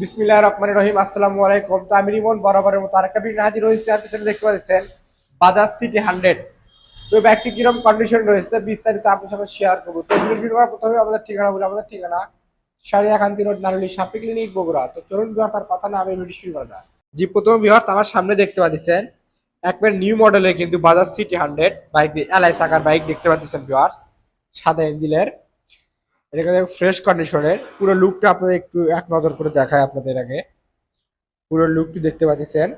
বিসমিল্লাহ রহমান রহিম, আসসালামু আলাইকুম। তো আমি রিমন বরাবরের মতো আরেকটা ভিডিও হাজির হয়েছে। আর পিছনে দেখতে পাচ্ছেন, বাজাজ সিটি হান্ড্রেড। তো ব্যাগটি কীরকম কন্ডিশন রয়েছে, বিস্তারিত আপনার সাথে শেয়ার করব। তো প্রথমে আমাদের ঠিকানা বলি। আমাদের ঠিকানা সারিয়া কান্তি রোড, নারুলি সাপি ক্লিনিক বগুড়া। তো চলুন বিহার, তার কথা না আমি ভিডিও শুরু করা। জি, প্রথম বিহার আমার সামনে দেখতে পাচ্ছেন, একবার নিউ মডেলের কিন্তু বাজাজ সিটি হান্ড্রেড বাইক দিয়ে এলআই সাকার বাইক দেখতে পাচ্ছেন বিহার সাদা ইঞ্জিনের এটা ফ্রেশ কন্ডিশনের পুরো লুকটা আপনাদের একটু এক নজর করে দেখায় আপনাদের আগে। পুরো লুকটি দেখতে পাচ্ছেন।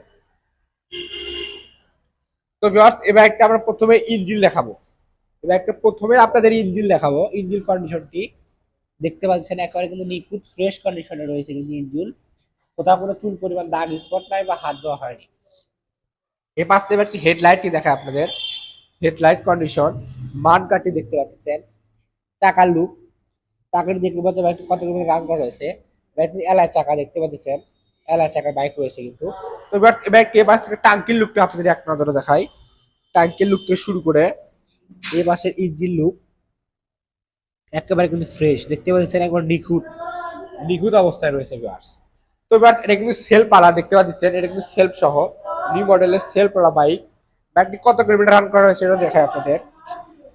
তো ভিউয়ার্স এবার একটা আমরা প্রথমে ইঞ্জিন দেখাবো। এবার একটা প্রথমে আপনাদের ইঞ্জিন দেখাবো। ইঞ্জিন কন্ডিশনটি দেখতে পাচ্ছেন, একেবারে কিন্তু নিখুঁত ফ্রেশ কন্ডিশনে রয়েছে কিন্তু ইঞ্জিন কোথাও কোনো চুল পরিমাণ, দাগ স্পট নাই বা হাত দেওয়া হয়নি। এ পাশে এবার একটি হেডলাইটটি দেখায় আপনাদের। হেডলাইট কন্ডিশন মানকাটি দেখতে পাচ্ছেন। চাকার লুক চাকার দেখতে পাচ্ছেন বাইকটি কত কিলোমিটার রান করা রয়েছে বাইকটি এলাই চাকা দেখতে পাচ্ছেন। এলাই চাকার বাইক রয়েছে কিন্তু। তো এবার কে পাশ থেকে টাঙ্কির লুকটা আপনাদের এক নজরে দেখাই। টাঙ্কির লুক থেকে শুরু করে এই পাশের ইঞ্জিন লুক একেবারে কিন্তু ফ্রেশ দেখতে পাচ্ছেন, একবার নিখুঁত নিখুঁত অবস্থায় রয়েছে ভিউয়ার্স তো এবার এটা কিন্তু সেলফ আলা দেখতে পাচ্ছেন, এটা কিন্তু সেলফ সহ। নিউ মডেলের সেলফ আলা বাইক বাইকটি কত কিলোমিটার রান করা হয়েছে এটা দেখায় আপনাদের।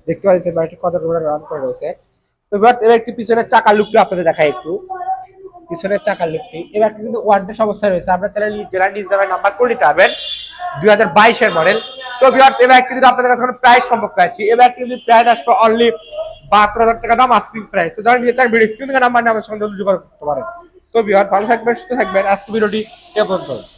দেখতে পাচ্ছেন বাইকটি কত কিলোমিটার রান করা রয়েছে তো এবার এবার একটি পিছনের চাকার লুকটা আপনাদের দেখাই একটু। পিছনের চাকার লুকটি। এবার কিন্তু ওয়ারেন্টি সমস্যা রয়েছে। আপনার তাহলে জেলার নিজ নামে নাম্বার করে নিতে পারবেন। দুই হাজার বাইশের মডেল তো বিহার এবার একটি যদি আপনাদের কাছে প্রাইস সম্পর্কে আসছি এবার একটি যদি প্রাইস আসবে অনলি বাহাত্তর হাজার টাকা দাম আস্তিক প্রাইস তো যারা নিয়ে চান ভিডিও স্ক্রিন নাম্বার নিয়ে আমার সঙ্গে যোগাযোগ করতে পারেন। তো বিহার ভালো থাকবেন, সুস্থ থাকবেন। আজকে ভিডিওটি এ পর্যন্ত।